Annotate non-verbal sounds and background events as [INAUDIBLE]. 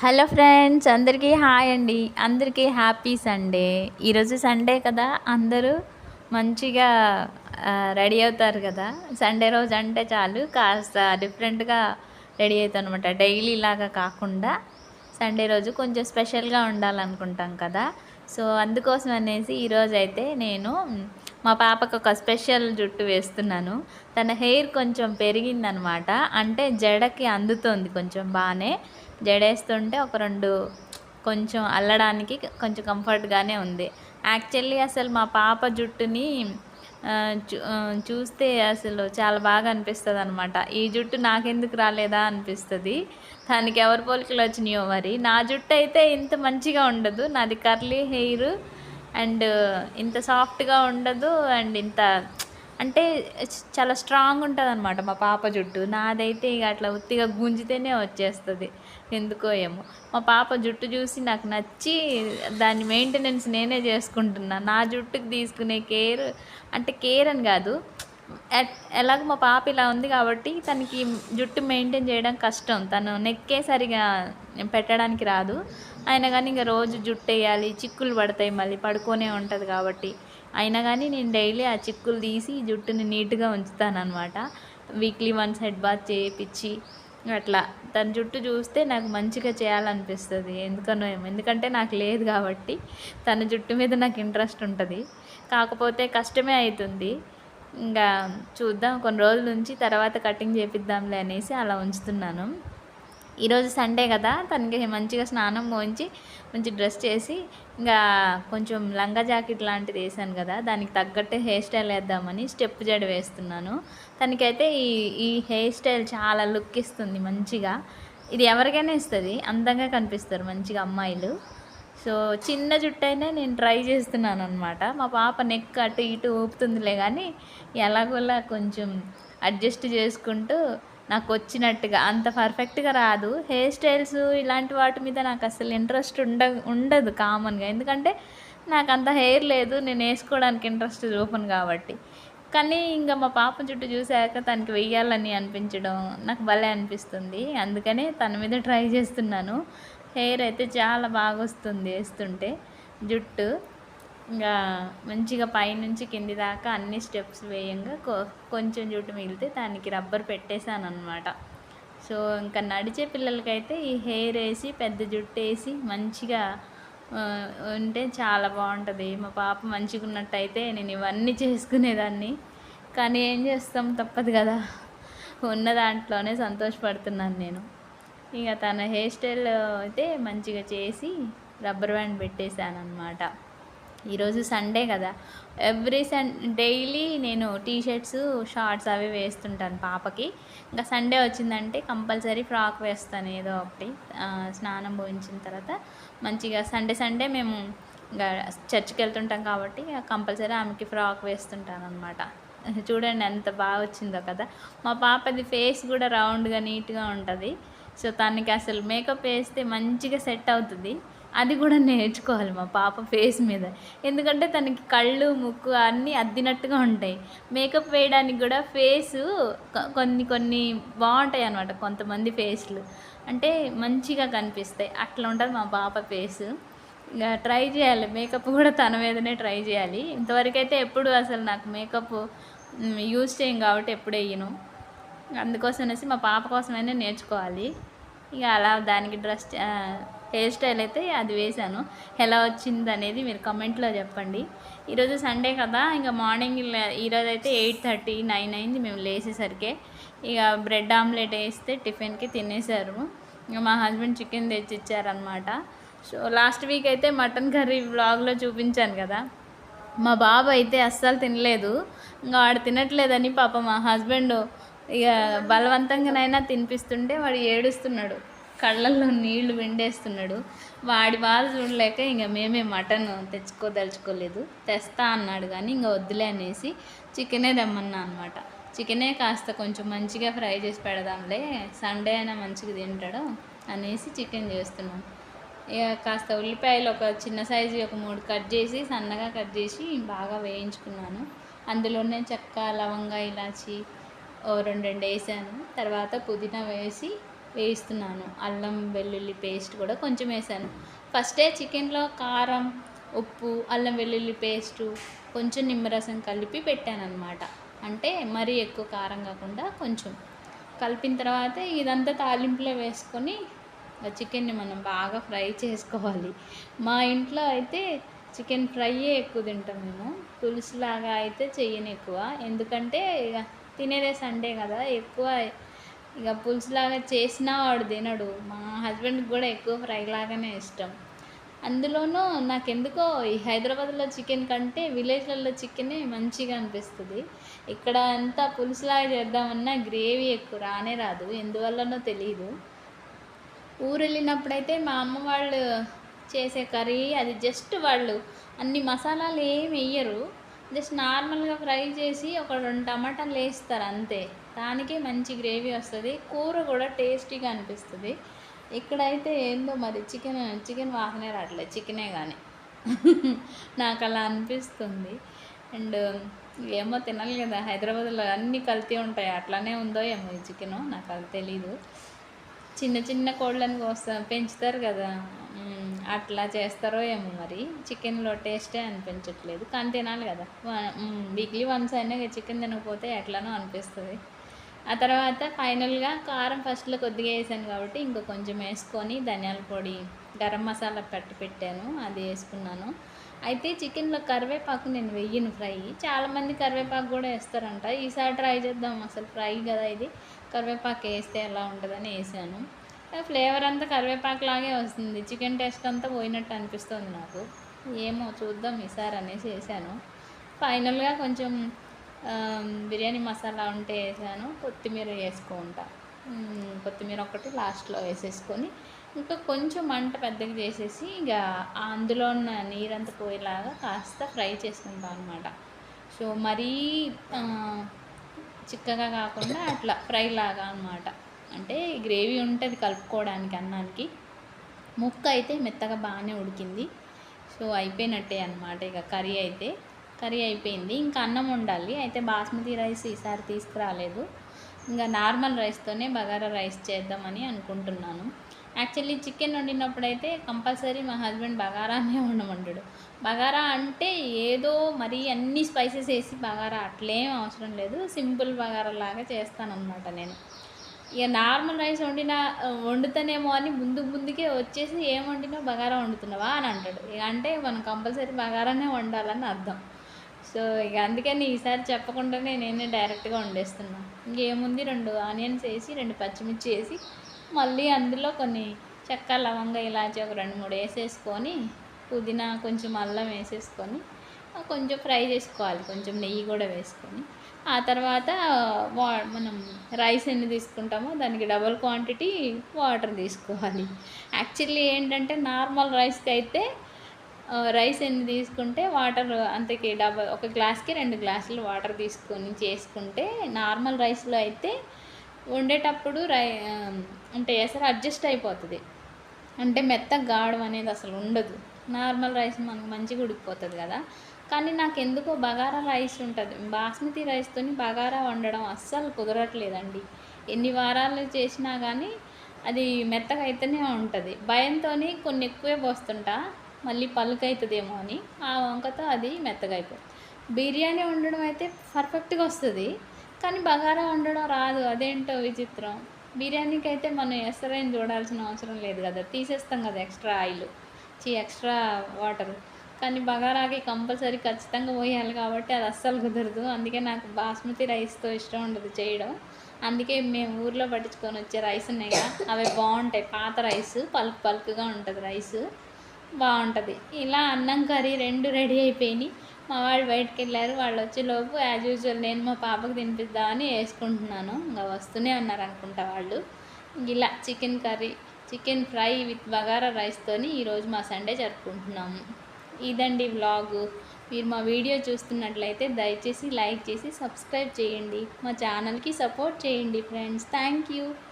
Hello friends అందరికీ hi అండి. అందరికీ హ్యాపీ సండే. ఈరోజు సండే కదా అందరూ మంచిగా రెడీ అవుతారు కదా. సండే రోజు అంటే చాలు కాస్త డిఫరెంట్గా రెడీ అవుతాం అనమాట డైలీ లాగా కాకుండా సండే రోజు కొంచెం స్పెషల్గా ఉండాలనుకుంటాం కదా. సో అందుకోసం అనేసి ఈరోజు అయితే నేను మా పాపకు ఒక స్పెషల్ జుట్టు వేస్తున్నాను. తన హెయిర్ కొంచెం పెరిగిందనమాట అంటే జడకి అందుతోంది కొంచెం బాగానే. జడేస్తుంటే ఒక రెండు కొంచెం అల్లడానికి కొంచెం కంఫర్ట్గానే ఉంది. యాక్చువల్లీ అసలు మా పాప జుట్టుని చూ చూస్తే అసలు చాలా బాగా అనిపిస్తుంది అనమాట ఈ జుట్టు నాకెందుకు రాలేదా అనిపిస్తుంది. దానికి ఎవరి పోలికలు వచ్చినాయో మరి. నా జుట్టు అయితే ఇంత మంచిగా ఉండదు. నాది కర్లీ హెయిర్ అండ్ ఇంత సాఫ్ట్గా ఉండదు అండ్ ఇంత అంటే చాలా స్ట్రాంగ్ ఉంటుంది అనమాట మా పాప జుట్టు. నాదైతే ఇక అట్లా ఉత్తిగా గుంజితేనే వచ్చేస్తుంది. ఎందుకో ఏమో. మా పాప జుట్టు చూసి నాకు నచ్చి దాని మెయింటెనెన్స్ నేనే చేసుకుంటున్నా. నా జుట్టుకి తీసుకునే కేర్ అంటే కేర్ అని కాదు. ఎలాగ ఎలాగో మా పాప ఇలా ఉంది కాబట్టి తనకి జుట్టు మెయింటైన్ చేయడం కష్టం. తను నెక్కే సరిగా పెట్టడానికి రాదు. అయినా కానీ ఇంకా రోజు జుట్టు వేయాలి చిక్కులు పడతాయి మళ్ళీ పడుకొనే ఉంటుంది కాబట్టి. అయినా కానీ నేను డైలీ ఆ చిక్కులు తీసి జుట్టుని నీట్గా ఉంచుతాను అనమాట వీక్లీ వన్స్ హెడ్ బాత్ చేయించి అట్లా. తన జుట్టు చూస్తే నాకు మంచిగా చేయాలనిపిస్తుంది. ఎందుకనో ఏమో. ఎందుకంటే నాకు లేదు కాబట్టి తన జుట్టు మీద నాకు ఇంట్రెస్ట్ ఉంటుంది. కాకపోతే కష్టమే అవుతుంది ఇంకా చూద్దాం. కొన్ని రోజుల నుంచి తర్వాత కటింగ్ చేపిద్దాంలే అనేసి అలా ఉంచుతున్నాను. ఈరోజు సండే కదా తనకి మంచిగా స్నానం పోయించి మంచి డ్రెస్ చేసి ఇంకా కొంచెం లంగా జాకెట్ లాంటిది వేసాను కదా దానికి తగ్గట్టే హెయిర్ స్టైల్ వేద్దామని స్టెప్ జడ వేస్తున్నాను. తనకైతే ఈ ఈ హెయిర్ స్టైల్ చాలా లుక్ ఇస్తుంది మంచిగా. ఇది ఎవరికైనా ఇస్తుంది అందంగా కనిపిస్తారు మంచిగా అమ్మాయిలు. సో చిన్న జుట్టైనా నేను ట్రై చేస్తున్నాను అనమాట మా పాప నెక్ అటు ఇటు ఊపుతుందిలే కానీ ఎలాగోలా కొంచెం అడ్జస్ట్ చేసుకుంటూ నాకు వచ్చినట్టుగా అంత పర్ఫెక్ట్గా రాదు. హెయిర్ స్టైల్స్ ఇలాంటి వాటి మీద నాకు అసలు ఇంట్రెస్ట్ ఉండ ఉండదు కామన్గా ఎందుకంటే నాకు అంత హెయిర్ లేదు నేను వేసుకోవడానికి ఇంట్రెస్ట్ చూపను కాబట్టి. కానీ ఇంకా మా పాప జుట్టు చూసాక తనకి వెయ్యాలని అనిపించడం నాకు భలే అనిపిస్తుంది. అందుకనే తన మీద ట్రై చేస్తున్నాను. హెయిర్ అయితే చాలా బాగా వస్తుంది వేస్తుంటే జుట్టు. ఇంకా మంచిగా పైనుంచి కింది దాకా అన్ని స్టెప్స్ వేయంగా కొ- కొంచెం జుట్టు మిగిలితే దానికి రబ్బర్ పెట్టేశాను అనమాట సో ఇంకా నడిచే పిల్లలకైతే ఈ హెయిర్ వేసి పెద్ద జుట్టు వేసి మంచిగా ఉంటే చాలా బాగుంటుంది. మా పాప మంచిగా ఉన్నట్టయితే నేను ఇవన్నీ చేసుకునేదాన్ని. కానీ ఏం చేస్తాం తప్పదు కదా. ఉన్న దాంట్లోనే సంతోషపడుతున్నాను నేను. ఇక తన హెయిర్ స్టైల్ అయితే మంచిగా చేసి రబ్బర్ బ్యాండ్ పెట్టేశాను అనమాట ఈరోజు సండే కదా. ఎవ్రీ సన్ డైలీ నేను టీ షర్ట్స్ షార్ట్స్ అవి వేస్తుంటాను పాపకి. ఇంకా సండే వచ్చిందంటే కంపల్సరీ ఫ్రాక్ వేస్తాను ఏదో ఒకటి. స్నానం పోయించిన తర్వాత మంచిగా సండే సండే మేము ఇంకా వెళ్తుంటాం కాబట్టి కంపల్సరీ ఆమెకి ఫ్రాక్ వేస్తుంటాను అనమాట చూడండి ఎంత బాగా వచ్చిందో కదా. మా పాపది ఫేస్ కూడా రౌండ్గా నీట్గా ఉంటుంది. సో తనకి అసలు మేకప్ వేస్తే మంచిగా సెట్ అవుతుంది. అది కూడా నేర్చుకోవాలి మా పాప ఫేస్ మీద. ఎందుకంటే తనకి కళ్ళు ముక్కు అన్నీ అద్దినట్టుగా ఉంటాయి. మేకప్ వేయడానికి కూడా ఫేసు కొన్ని కొన్ని బాగుంటాయి అనమాట కొంతమంది ఫేస్లు అంటే మంచిగా కనిపిస్తాయి. అట్లా ఉంటుంది మా పాప ఫేసు ఇంకా ట్రై చేయాలి. మేకప్ కూడా తన మీదనే ట్రై చేయాలి. ఇంతవరకు అయితే ఎప్పుడు అసలు నాకు మేకప్ యూజ్ చేయం కాబట్టి ఎప్పుడు వేయను. అందుకోసం అనేసి మా పాప కోసమైనా నేర్చుకోవాలి. ఇక అలా దానికి డ్రెస్ హెయిర్ స్టైల్ అయితే అది వేశాను. ఎలా వచ్చింది అనేది మీరు కమెంట్లో చెప్పండి. ఈరోజు సండే కదా ఇంకా మార్నింగ్ ఈరోజు అయితే ఎయిట్ థర్టీ నైన్ అయింది మేము లేచేసరికి ఇక బ్రెడ్ ఆమ్లెట్ వేస్తే టిఫిన్కి తినేసారు ఇంకా మా హస్బెండ్ చికెన్ తెచ్చి ఇచ్చారనమాట సో లాస్ట్ వీక్ అయితే మటన్ కర్రీ బ్లాగ్లో చూపించాను కదా. మా బాబు అయితే అస్సలు తినలేదు. ఇంకా వాడు తినట్లేదని పాప మా హస్బెండ్ ఇక బలవంతంగానైనా తినిపిస్తుంటే వాడు ఏడుస్తున్నాడు. కళ్ళల్లో నీళ్ళు విండేస్తున్నాడు. వాడి బాధ చూడలేక ఇంకా మేమే మటన్ తెచ్చుకోదలుచుకోలేదు తెస్తా అన్నాడు కానీ ఇంకా వద్దులే అనేసి చికెనే తెమ్మన్నా అనమాట చికెనే కాస్త కొంచెం మంచిగా ఫ్రై చేసి పెడదాంలే సండే అయినా మంచిగా తింటాడు అనేసి చికెన్ చేస్తున్నాం. ఇక కాస్త ఉల్లిపాయలు ఒక చిన్న సైజు ఒక మూడు కట్ చేసి సన్నగా కట్ చేసి బాగా వేయించుకున్నాను. అందులోనే చెక్క లవంగా ఇలాచి ఓ రెండు రెండు వేసాను. తర్వాత పుదీనా వేసి వేయిస్తున్నాను. అల్లం వెల్లుల్లి పేస్ట్ కూడా కొంచెం వేసాను. ఫస్టే చికెన్లో కారం ఉప్పు అల్లం వెల్లుల్లి పేస్టు కొంచెం నిమ్మరసం కలిపి పెట్టాను అంటే మరీ ఎక్కువ కారం కాకుండా కొంచెం. కలిపిన తర్వాత ఇదంతా తాలింపులో వేసుకొని చికెన్ని మనం బాగా ఫ్రై చేసుకోవాలి. మా ఇంట్లో అయితే చికెన్ ఫ్రైయే ఎక్కువ తింటాం మేము. పులుసులాగా అయితే చెయ్యను ఎక్కువ. ఎందుకంటే ఇక తినేదే సండే కదా ఎక్కువ ఇక పులుసులాగా చేసినా వాడు తినడు. మా హస్బెండ్కి కూడా ఎక్కువ ఫ్రై లాగానే ఇష్టం. అందులోనూ నాకెందుకో ఈ హైదరాబాద్లో చికెన్ కంటే విలేజ్లలో చికెనే మంచిగా అనిపిస్తుంది. ఇక్కడ అంతా పులుసులాగా చేద్దామన్నా గ్రేవీ ఎక్కువ రానే రాదు. ఎందువల్లనో తెలియదు ఊరు వెళ్ళినప్పుడైతే మా అమ్మ వాళ్ళు చేసే కర్రీ అది జస్ట్ వాళ్ళు అన్ని మసాలాలు ఏమి వేయరు జస్ట్ నార్మల్గా ఫ్రై చేసి ఒక రెండు టమాటాలు వేస్తారు అంతే. దానికే మంచి గ్రేవీ వస్తుంది. కూర కూడా టేస్టీగా అనిపిస్తుంది. ఇక్కడైతే ఏందో మరి చికెన్ చికెన్ వాసనే రావట్లేదు చికెనే కానీ నాకు అలా అనిపిస్తుంది. అండ్ ఏమో తినాలి కదా హైదరాబాద్లో అన్నీ కల్తీ ఉంటాయి. అట్లానే ఉందో ఏమో ఈ చికెను నాకు అది తెలీదు. చిన్న చిన్న కోళ్ళని కోస్తా పెంచుతారు కదా. అట్లా చేస్తారో ఏమో మరి. చికెన్లో టేస్టే అనిపించట్లేదు. కానీ తినాలి కదా. వీక్లీ వన్స్ అయినా చికెన్ తినకపోతే ఎట్లానో అనిపిస్తుంది. ఆ తర్వాత ఫైనల్గా కారం ఫస్ట్లో కొద్దిగా వేసాను కాబట్టి ఇంకో కొంచెం వేసుకొని ధనియాల పొడి గరం మసాలా పట్టి పెట్టాను అది వేసుకున్నాను. అయితే చికెన్లో కరివేపాకు నేను వెయ్యను ఫ్రై. చాలామంది కరివేపాకు కూడా వేస్తారంట. ఈసారి ట్రై చేద్దాం. అసలు ఫ్రై కదా ఇది. కరివేపాకు వేస్తే ఎలా ఉంటుందని వేసాను. ఫ్లేవర్ అంతా కరివేపాకు లాగే వస్తుంది. చికెన్ టేస్ట్ అంతా పోయినట్టు అనిపిస్తుంది నాకు. ఏమో చూద్దాం ఈసారి అనేసి వేసాను. ఫైనల్గా కొంచెం బిర్యానీ మసాలా ఉంటే వేసాను కొత్తిమీర వేసుకుంటా. కొత్తిమీర ఒకటి లాస్ట్లో వేసేసుకొని ఇంకా కొంచెం మంట పెద్దగా చేసేసి ఇక అందులో ఉన్న నీరంతా పోయేలాగా కాస్త ఫ్రై చేసుకుంటాం అనమాట సో మరీ చిక్కగా కాకుండా అట్లా ఫ్రై లాగా అనమాట అంటే గ్రేవీ ఉంటుంది కలుపుకోవడానికి అన్నానికి. ముక్క అయితే మెత్తగా బాగానే ఉడికింది. సో అయిపోయినట్టే అనమాట ఇక కర్రీ అయితే. కర్రీ అయిపోయింది. ఇంకా అన్నం వండాలి. అయితే బాస్మతి రైస్ ఈసారి తీసుకురాలేదు. ఇంకా నార్మల్ రైస్తోనే బగారా రైస్ చేద్దామని అనుకుంటున్నాను. యాక్చువల్లీ చికెన్ వండినప్పుడు అయితే కంపల్సరీ మా హస్బెండ్ బగారానే [LAUGHS] ఉండమంటాడు బగారా అంటే ఏదో మరీ అన్ని స్పైసెస్ వేసి బగారా అట్లేం అవసరం లేదు. సింపుల్ బగారా లాగా చేస్తానన్నమాట నేను. ఇక నార్మల్ రైస్ వండిన వండుతానేమో అని ముందు ముందుకే వచ్చేసి ఏం వండినా బగారా వండుతున్నావా అని అంటాడు. ఇక అంటే మనం కంపల్సరీ బగారానే వండాలని అర్థం. సో ఇక అందుకని ఈసారి చెప్పకుండానే నేనే డైరెక్ట్గా వండేస్తున్నాను ఇంకేముంది? రెండు ఆనియన్స్ వేసి రెండు పచ్చిమిర్చి వేసి మళ్ళీ అందులో కొన్ని చెక్క లవంగ ఇలాచి ఒక రెండు మూడు వేసేసుకొని పుదీనా కొంచెం అల్లం వేసేసుకొని కొంచెం ఫ్రై చేసుకోవాలి. కొంచెం నెయ్యి కూడా వేసుకొని. ఆ తర్వాత వా మనం రైస్ ఎన్ని తీసుకుంటామో దానికి డబల్ క్వాంటిటీ వాటర్ తీసుకోవాలి. యాక్చువల్లీ ఏంటంటే నార్మల్ రైస్కి అయితే రైస్ ఎన్ని తీసుకుంటే వాటర్ అంతకి డబల్ ఒక గ్లాస్కి రెండు గ్లాసులు వాటర్ తీసుకొని చేసుకుంటే నార్మల్ రైస్లో అయితే వండేటప్పుడు రై అంటే ఎసరు అడ్జస్ట్ అయిపోతుంది. అంటే మెత్తగా గాఢం అనేది అసలు ఉండదు. నార్మల్ రైస్ మనకు మంచిగా ఉడికిపోతుంది కదా. కానీ నాకు ఎందుకో బగారా రైస్ ఉంటుంది. బాస్మతి రైస్తో బగారా వండడం అస్సలు కుదరట్లేదండి. ఎన్ని వారాలు చేసినా కానీ అది మెత్తగా అయితేనే ఉంటుంది. భయంతో కొన్ని ఎక్కువే పోస్తుంటా. మళ్ళీ పలుకవుతుందేమో అని ఆ వంకతో అది మెత్తగా అయిపోతుంది. బిర్యానీ వండడం అయితే పర్ఫెక్ట్గా వస్తుంది కానీ బగారా వండడం రాదు. అదేంటో విచిత్రం. బిర్యానీకి అయితే మనం ఎసరైన చూడాల్సిన అవసరం లేదు కదా. తీసేస్తాం కదా ఎక్స్ట్రా ఆయిల్ చీ ఎక్స్ట్రా వాటర్. కానీ బగారాకి కంపల్సరీ ఖచ్చితంగా పోయాలి కాబట్టి అది అస్సలు కుదరదు. అందుకే నాకు బాస్మతి రైస్తో ఇష్టం ఉండదు చేయడం. అందుకే మేము ఊర్లో పట్టించుకొని వచ్చే రైస్ ఉన్నాయి కదా అవి బాగుంటాయి. పాత రైస్ పలుకు పలుకుగా ఉంటుంది రైస్. బాగుంటుంది. ఇలా అన్నం కర్రీ రెండు రెడీ అయిపోయినాయి. మా వాళ్ళు బయటకు వెళ్ళారు. వాళ్ళు వచ్చేలోపు యాజ్ యూజువల్ నేను మా పాపకు తినిపిద్దామని వేసుకుంటున్నాను. ఇంకా వస్తూనే ఉన్నారు అనుకుంటా వాళ్ళు. ఇలా chicken curry chicken fry with bagara రైస్తోని ఈరోజు మా సండే జరుపుకుంటున్నాము ఇదండి వ్లాగు. మీరు మా వీడియో చూస్తున్నట్లయితే దయచేసి లైక్ చేసి సబ్స్క్రైబ్ చేయండి. మా ఛానల్కి సపోర్ట్ చేయండి ఫ్రెండ్స్. Thank you.